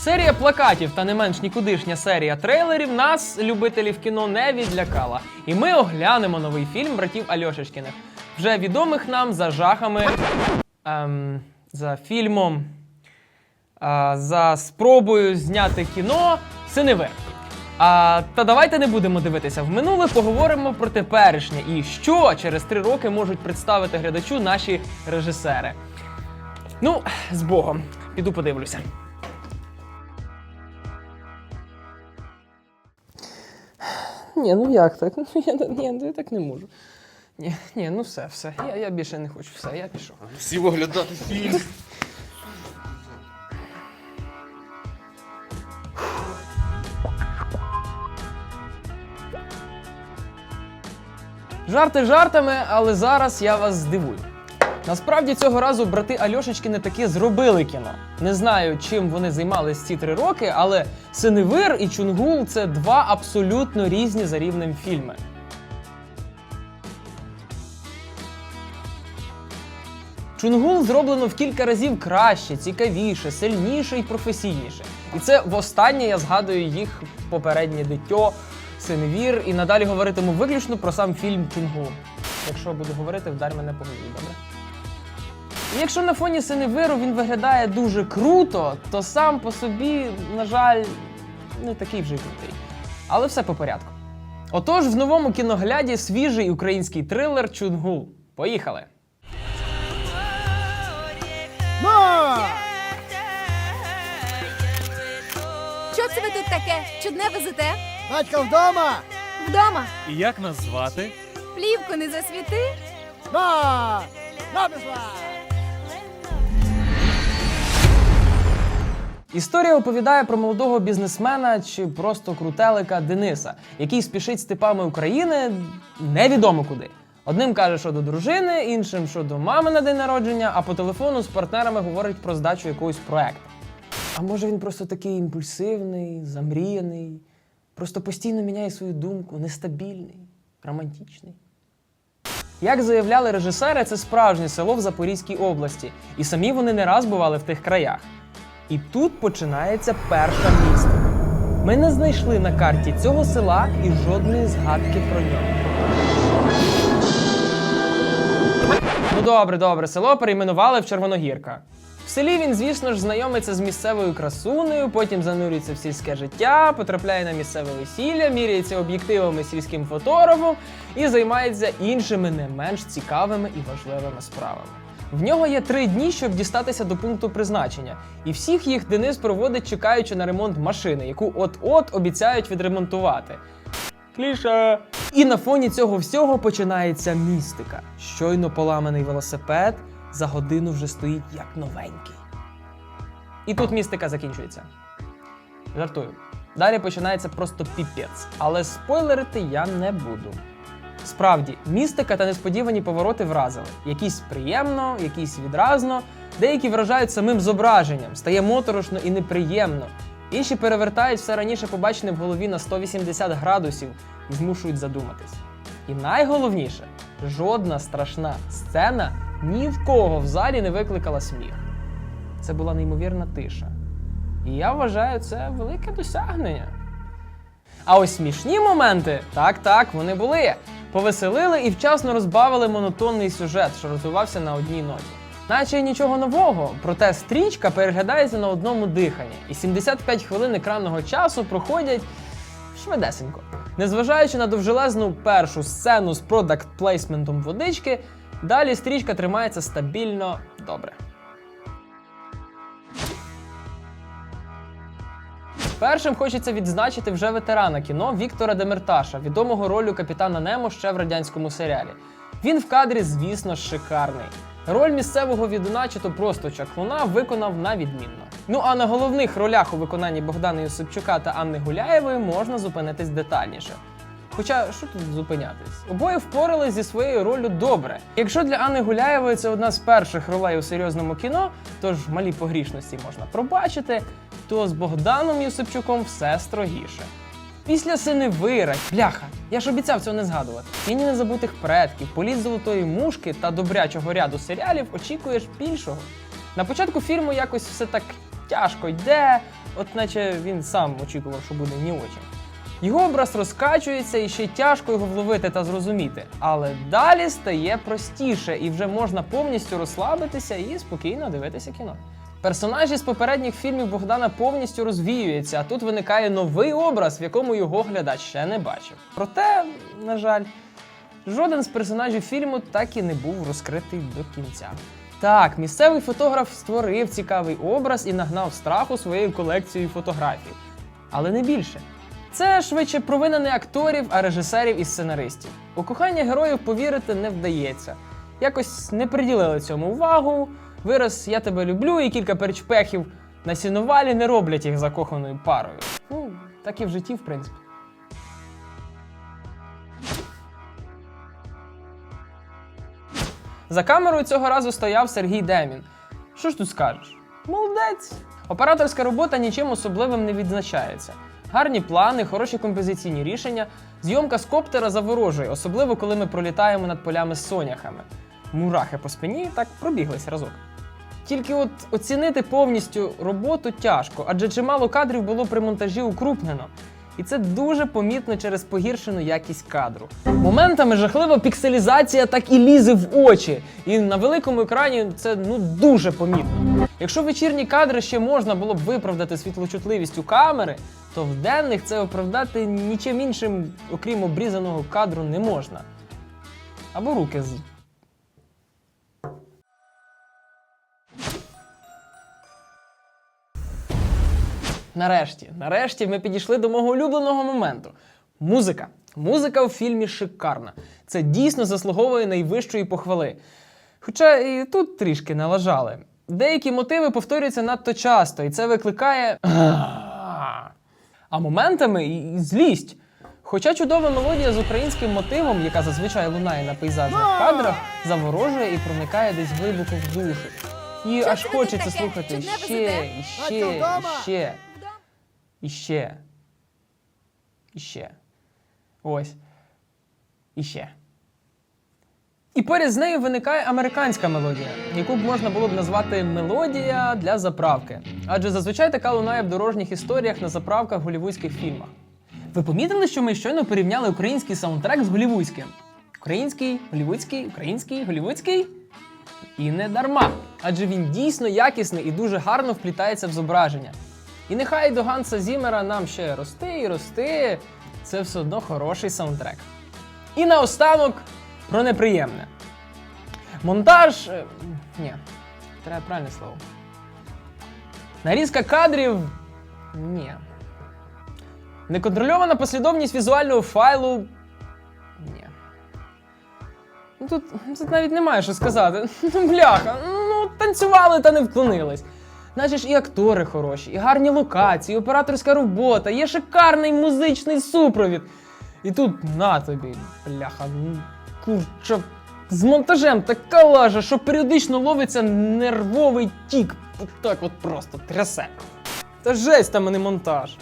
Серія плакатів та не менш нікудишня серія трейлерів нас, любителів кіно, не відлякала. І ми оглянемо новий фільм братів Альошечкіних, вже відомих нам за жахами, ем, за фільмом, а, за спробою зняти кіно Синевир. А, та давайте не будемо дивитися в минуле, поговоримо про теперішнє і що через три роки можуть представити глядачу наші режисери. Ну, з Богом, піду подивлюся. Ні, ну як так? Ну я, ні, ну, я так не можу. Ні, ні, ну все, все. Я, я більше не хочу, все, я пішов. Всі оглядати фільм. Жарти жартами, але зараз я вас здивую. Насправді цього разу брати Альошечкіни таки зробили кіно. Не знаю, чим вони займались ці три роки, але Синевир і Чунгул це два абсолютно різні за рівнем фільми. Чунгул зроблено в кілька разів краще, цікавіше, сильніше і професійніше. І це востаннє я згадую їх попереднє дитьо, Синевір, і надалі говоритиму виключно про сам фільм Чунгул. Якщо буду говорити, вдар мене по голові, добре? І якщо на фоні Синевиру він виглядає дуже круто, то сам по собі, на жаль, не такий вже крутий. Але все по порядку. Отож, в новому кіногляді свіжий український трилер Чунгул. Поїхали! Що це ви тут таке? Чудне везете? Батька вдома! Вдома. І як нас звати? Плівку не засвіти? На! На Історія оповідає про молодого бізнесмена чи просто крутелика Дениса, який спішить степами України невідомо куди. Одним каже, що до дружини, іншим, що до мами на день народження, а по телефону з партнерами говорить про здачу якогось проекту. А може він просто такий імпульсивний, замріяний, просто постійно міняє свою думку, нестабільний, романтичний. Як заявляли режисери, це справжнє село в Запорізькій області, і самі вони не раз бували в тих краях. І тут починається перша містика. Ми не знайшли на карті цього села і жодної згадки про нього. Ну добре, добре, село перейменували в Червоногірка. В селі він, звісно ж, знайомиться з місцевою красунею, потім занурюється в сільське життя, потрапляє на місцеве весілля, міряється об'єктивами сільським фотографом і займається іншими не менш цікавими і важливими справами. В нього є три дні, щоб дістатися до пункту призначення, і всіх їх Денис проводить, чекаючи на ремонт машини, яку от-от обіцяють відремонтувати. Кліше. І на фоні цього всього починається містика. Щойно поламаний велосипед за годину вже стоїть як новенький. І тут містика закінчується. Жартую. Далі починається просто піпець, але спойлерити я не буду. Справді, містика та несподівані повороти вразили. Якісь приємно, якісь відразно, деякі вражають самим зображенням, стає моторошно і неприємно. Інші перевертають все раніше побачене в голові на 180 градусів і змушують задуматись. І найголовніше, жодна страшна сцена ні в кого в залі не викликала сміх. Це була неймовірна тиша. І я вважаю це велике досягнення. А ось смішні моменти, так, так, вони були. Повеселили і вчасно розбавили монотонний сюжет, що розвивався на одній ноті. Наче й нічого нового, проте стрічка переглядається на одному диханні, і 75 хвилин екранного часу проходять швидесенько. Незважаючи на довжелезну першу сцену з продакт плейсментом водички, далі стрічка тримається стабільно добре. Першим хочеться відзначити вже ветерана кіно Віктора Демерташа, відомого ролю капітана Немо ще в радянському серіалі. Він в кадрі, звісно, шикарний. Роль місцевого відуна чи то просто чаклуна виконав на відмінно. Ну а на головних ролях у виконанні Богдана Юсипчука та Анни Гуляєвої можна зупинитись детальніше. Хоча що тут зупинятись? Обоє впорались зі своєю роллю добре. Якщо для Анни Гуляєвої це одна з перших ролей у серйозному кіно, тож малі погрішності можна пробачити, то з Богданом Юсипчуком все строгіше. Після Синевира, бляха, я ж обіцяв цього не згадувати. Тіні незабутих предків, політ золотої мушки та добрячого ряду серіалів очікуєш більшого. На початку фільму якось все так тяжко йде, от наче він сам очікував, що буде не очень. Його образ розкачується і ще тяжко його вловити та зрозуміти. Але далі стає простіше і вже можна повністю розслабитися і спокійно дивитися кіно. Персонажі з попередніх фільмів Богдана повністю розвіюються, а тут виникає новий образ, в якому його глядач ще не бачив. Проте, на жаль, жоден з персонажів фільму так і не був розкритий до кінця. Так, місцевий фотограф створив цікавий образ і нагнав страху своєю колекцією фотографій. Але не більше. Це швидше провина не акторів, а режисерів і сценаристів. У кохання героїв повірити не вдається. Якось не приділили цьому увагу. Вираз Я тебе люблю і кілька перчпехів на сінувалі не роблять їх закоханою парою. Ну, так і в житті, в принципі. За камерою цього разу стояв Сергій Демін. Що ж тут скажеш? Молодець! Операторська робота нічим особливим не відзначається. Гарні плани, хороші композиційні рішення. Зйомка з коптера заворожує, особливо коли ми пролітаємо над полями з соняхами. Мурахи по спині так пробіглись разок. Тільки от оцінити повністю роботу тяжко, адже чимало кадрів було при монтажі укрупнено. І це дуже помітно через погіршену якість кадру. Моментами жахлива пікселізація так і лізе в очі. І на великому екрані це ну дуже помітно. Якщо вечірні кадри ще можна було б виправдати світлочутливістю камери, то в денних це оправдати нічим іншим, окрім обрізаного кадру, не можна. Або руки з Нарешті, нарешті ми підійшли до мого улюбленого моменту. Музика. Музика у фільмі шикарна. Це дійсно заслуговує найвищої похвали. Хоча і тут трішки налажали. Деякі мотиви повторюються надто часто, і це викликає. А моментами і злість. Хоча чудова мелодія з українським мотивом, яка зазвичай лунає на пейзажних кадрах, заворожує і проникає десь глибоко в душу. І аж хочеться слухати ще, і ще, і ще, Вдома. і ще. І ще. Ось. І ще. І поряд з нею виникає американська мелодія, яку б можна було б назвати мелодія для заправки. Адже зазвичай така лунає в дорожніх історіях на заправках в голівудських фільмах. Ви помітили, що ми щойно порівняли український саундтрек з голівудським? Український, голівудський, український, голівудський? І не дарма, адже він дійсно якісний і дуже гарно вплітається в зображення. І нехай до Ганса Зімера нам ще рости і рости, це все одно хороший саундтрек. І наостанок про неприємне. Монтаж. е, Ні, треба правильне слово. Нарізка кадрів. Ні. Неконтрольована послідовність візуального файлу. Ні. Ну тут, тут навіть немає що сказати. Бляха, ну танцювали та не вклонились. Наче ж і актори хороші, і гарні локації, і операторська робота, є шикарний музичний супровід. І тут на тобі, бляха, ну, курча, з монтажем така лажа, що періодично ловиться нервовий тік. Так от просто трясе. Та жесть там не монтаж.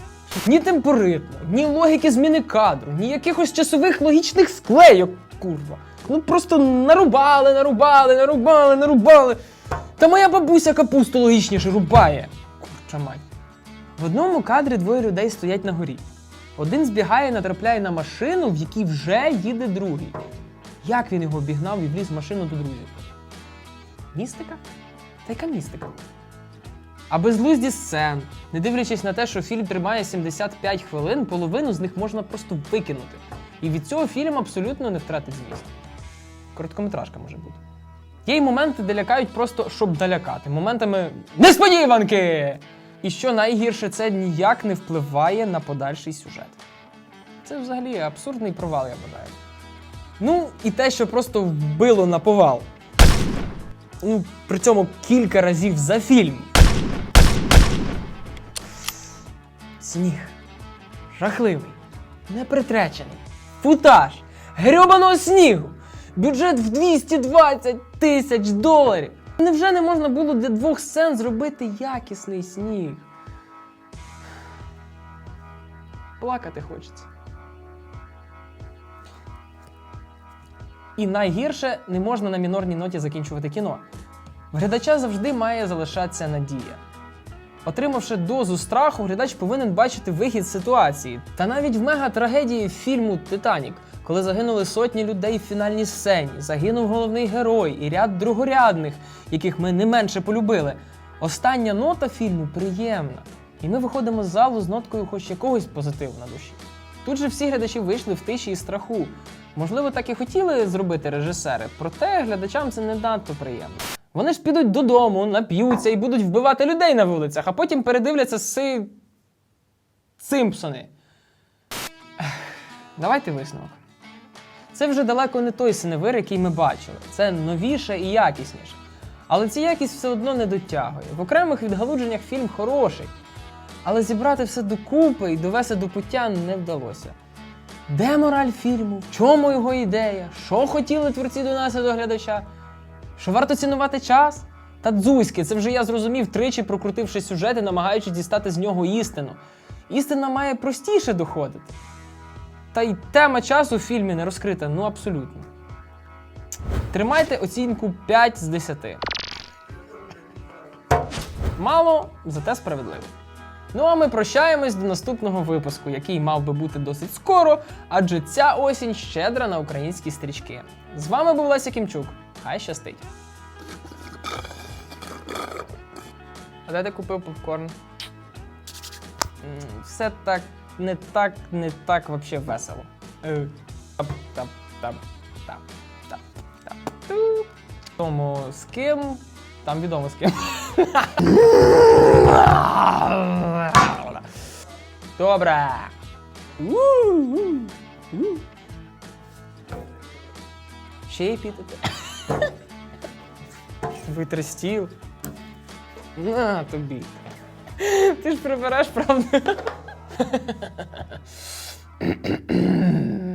Ні темпоритму, ні логіки зміни кадру, ні якихось часових логічних склейок, курва. Ну просто нарубали, нарубали, нарубали, нарубали. Та моя бабуся капусту логічніше рубає. Курча мать. В одному кадрі двоє людей стоять на горі. Один збігає, натрапляє на машину, в якій вже їде другий. Як він його обігнав і вліз в машину до друзів? Містика? Та яка містика? А безглузді сцен, не дивлячись на те, що фільм тримає 75 хвилин, половину з них можна просто викинути. І від цього фільм абсолютно не втратить зміст. Короткометражка може бути. Є й моменти, де лякають просто, щоб далякати. Моментами несподіванки! І що найгірше, це ніяк не впливає на подальший сюжет. Це взагалі абсурдний провал, я вважаю. Ну, і те, що просто вбило на повал. Ну, при цьому кілька разів за фільм. Сніг. Жахливий. Непритречений. Футаж. Грьобаного снігу. Бюджет в 220 тисяч доларів. Невже не можна було для двох сцен зробити якісний сніг? Плакати хочеться. І найгірше не можна на мінорній ноті закінчувати кіно. Глядача завжди має залишатися надія. Отримавши дозу страху, глядач повинен бачити вихід з ситуації. Та навіть в мега-трагедії фільму Титанік, коли загинули сотні людей в фінальній сцені, загинув головний герой і ряд другорядних, яких ми не менше полюбили. Остання нота фільму приємна. І ми виходимо з залу з ноткою хоч якогось позитиву на душі. Тут же всі глядачі вийшли в тиші і страху. Можливо, так і хотіли зробити режисери, проте глядачам це не надто приємно. Вони ж підуть додому, нап'ються і будуть вбивати людей на вулицях, а потім передивляться си... Симпсони. Давайте висновок. Це вже далеко не той синевир, який ми бачили. Це новіше і якісніше. Але ця якість все одно не дотягує. В окремих відгалудженнях фільм хороший. Але зібрати все докупи і довести до пуття не вдалося. Де мораль фільму? В чому його ідея? Що хотіли творці донести до глядача? Що варто цінувати час? Та дзузьки, це вже я зрозумів, тричі прокрутивши сюжет і намагаючись дістати з нього істину. Істина має простіше доходити. Та й тема часу в фільмі не розкрита, ну абсолютно. Тримайте оцінку 5 з 10. Мало, зате справедливо. Ну а ми прощаємось до наступного випуску, який мав би бути досить скоро, адже ця осінь щедра на українські стрічки. З вами був Леся Кімчук. Хай щастить. А де ти купив попкорн? Все так не так, не так вообще весело. Е, Тап, тап, тап, тап, тап, тап. Тому з ким? Там відомо з ким. Добре. Ще й підете. Витри стіл. На тобі. Ти ж прибереш, правда? Mm-hmm.